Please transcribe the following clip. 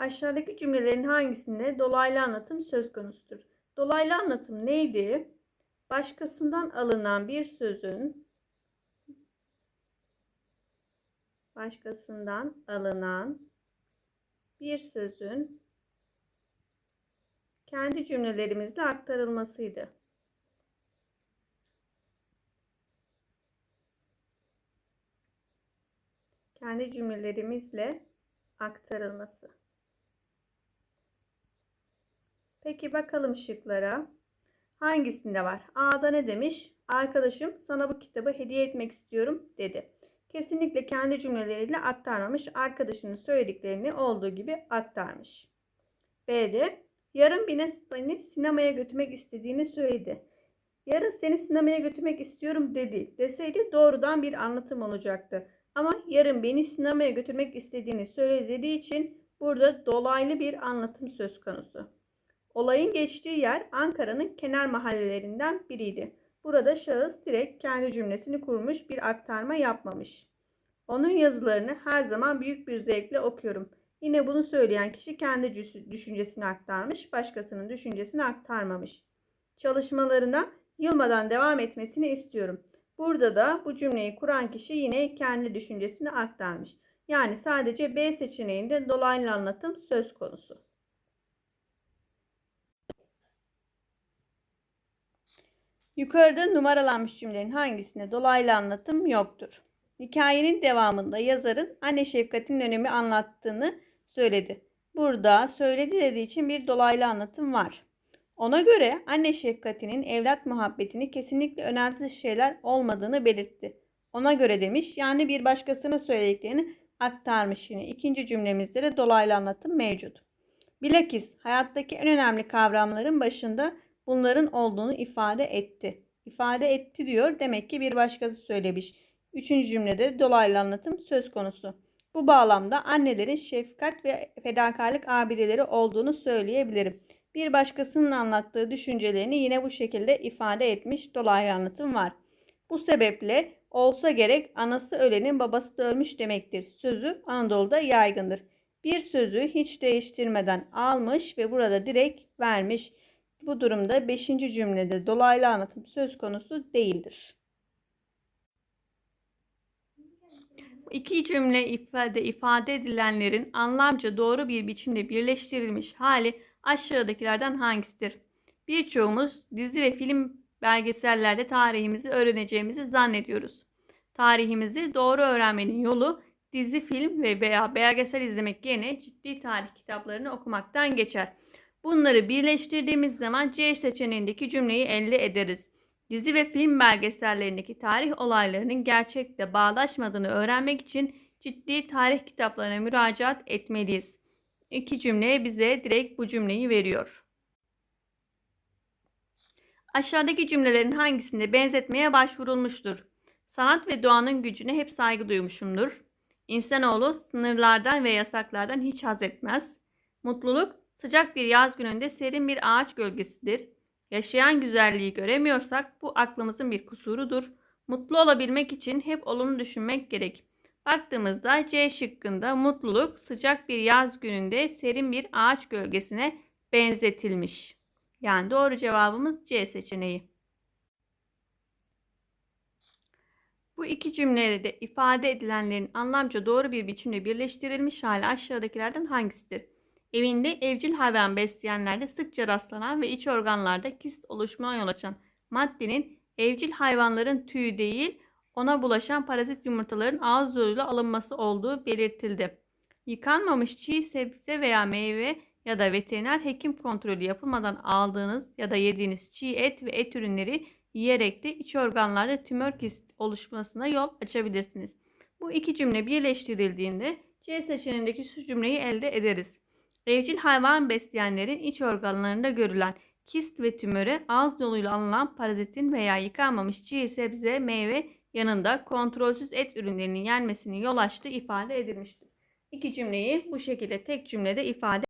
Aşağıdaki cümlelerin hangisinde dolaylı anlatım söz konusudur? Dolaylı anlatım neydi? Başkasından alınan bir sözün başkasından alınan bir sözün kendi cümlelerimizle aktarılmasıydı. Kendi cümlelerimizle aktarılması. Peki bakalım şıklara. Hangisinde var? A'da ne demiş? Arkadaşım sana bu kitabı hediye etmek istiyorum dedi. Kesinlikle kendi cümleleriyle aktarmamış. Arkadaşının söylediklerini olduğu gibi aktarmış. B'de yarın beni sinemaya götürmek istediğini söyledi. Yarın seni sinemaya götürmek istiyorum dedi. Deseydi doğrudan bir anlatım olacaktı. Ama yarın beni sinemaya götürmek istediğini söyledi dediği için burada dolaylı bir anlatım söz konusu. Olayın geçtiği yer Ankara'nın kenar mahallelerinden biriydi. Burada şahıs direkt kendi cümlesini kurmuş bir aktarma yapmamış. Onun yazılarını her zaman büyük bir zevkle okuyorum. Yine bunu söyleyen kişi kendi düşüncesini aktarmış, başkasının düşüncesini aktarmamış. Çalışmalarına yılmadan devam etmesini istiyorum. Burada da bu cümleyi kuran kişi yine kendi düşüncesini aktarmış. Yani sadece B seçeneğinde dolaylı anlatım söz konusu. Yukarıda numaralanmış cümlenin hangisinde dolaylı anlatım yoktur? Hikayenin devamında yazarın anne şefkatinin önemi anlattığını söyledi. Burada söyledi dediği için bir dolaylı anlatım var. Ona göre anne şefkatinin evlat muhabbetini kesinlikle önemsiz şeyler olmadığını belirtti. Ona göre demiş yani bir başkasına söylediklerini aktarmış yine. İkinci cümlemizde de dolaylı anlatım mevcut. Bilakis hayattaki en önemli kavramların başında bunların olduğunu ifade etti. İfade etti diyor. Demek ki bir başkası söylemiş. Üçüncü cümlede dolaylı anlatım söz konusu. Bu bağlamda annelerin şefkat ve fedakarlık abideleri olduğunu söyleyebilirim. Bir başkasının anlattığı düşüncelerini yine bu şekilde ifade etmiş dolaylı anlatım var. Bu sebeple olsa gerek anası ölenin babası da ölmüş demektir. Sözü Anadolu'da yaygındır. Bir sözü hiç değiştirmeden almış ve burada direkt vermiş. Bu durumda 5. cümlede dolaylı anlatım söz konusu değildir. İki cümle ifade ifade edilenlerin anlamca doğru bir biçimde birleştirilmiş hali aşağıdakilerden hangisidir? Birçoğumuz dizi ve film belgesellerde tarihimizi öğreneceğimizi zannediyoruz. Tarihimizi doğru öğrenmenin yolu dizi, film ve veya belgesel izlemek yerine ciddi tarih kitaplarını okumaktan geçer. Bunları birleştirdiğimiz zaman C seçeneğindeki cümleyi elde ederiz. Dizi ve film belgesellerindeki tarih olaylarının gerçekte bağdaşmadığını öğrenmek için ciddi tarih kitaplarına müracaat etmeliyiz. İki cümle bize direkt bu cümleyi veriyor. Aşağıdaki cümlelerin hangisinde benzetmeye başvurulmuştur? Sanat ve doğanın gücüne hep saygı duymuşumdur. İnsanoğlu sınırlardan ve yasaklardan hiç haz etmez. Mutluluk sıcak bir yaz gününde serin bir ağaç gölgesidir. Yaşayan güzelliği göremiyorsak bu aklımızın bir kusurudur. Mutlu olabilmek için hep olumlu düşünmek gerek. Baktığımızda C şıkkında mutluluk sıcak bir yaz gününde serin bir ağaç gölgesine benzetilmiş. Yani doğru cevabımız C seçeneği. Bu iki cümlede ifade edilenlerin anlamca doğru bir biçimde birleştirilmiş hali aşağıdakilerden hangisidir? Evinde evcil hayvan besleyenlerde sıkça rastlanan ve iç organlarda kist oluşumuna yol açan maddenin evcil hayvanların tüyü değil, ona bulaşan parazit yumurtaların ağız yoluyla alınması olduğu belirtildi. Yıkanmamış çiğ sebze veya meyve ya da veteriner hekim kontrolü yapılmadan aldığınız ya da yediğiniz çiğ et ve et ürünleri yiyerek de iç organlarda tümör kist oluşmasına yol açabilirsiniz. Bu iki cümle birleştirildiğinde C seçeneğindeki şu cümleyi elde ederiz. Evcil hayvan besleyenlerin iç organlarında görülen kist ve tümöre ağız yoluyla alınan parazitin veya yıkanmamış çiğ sebze, meyve yanında kontrolsüz et ürünlerinin yenmesini yol açtığı ifade edilmiştir. İki cümleyi bu şekilde tek cümlede ifade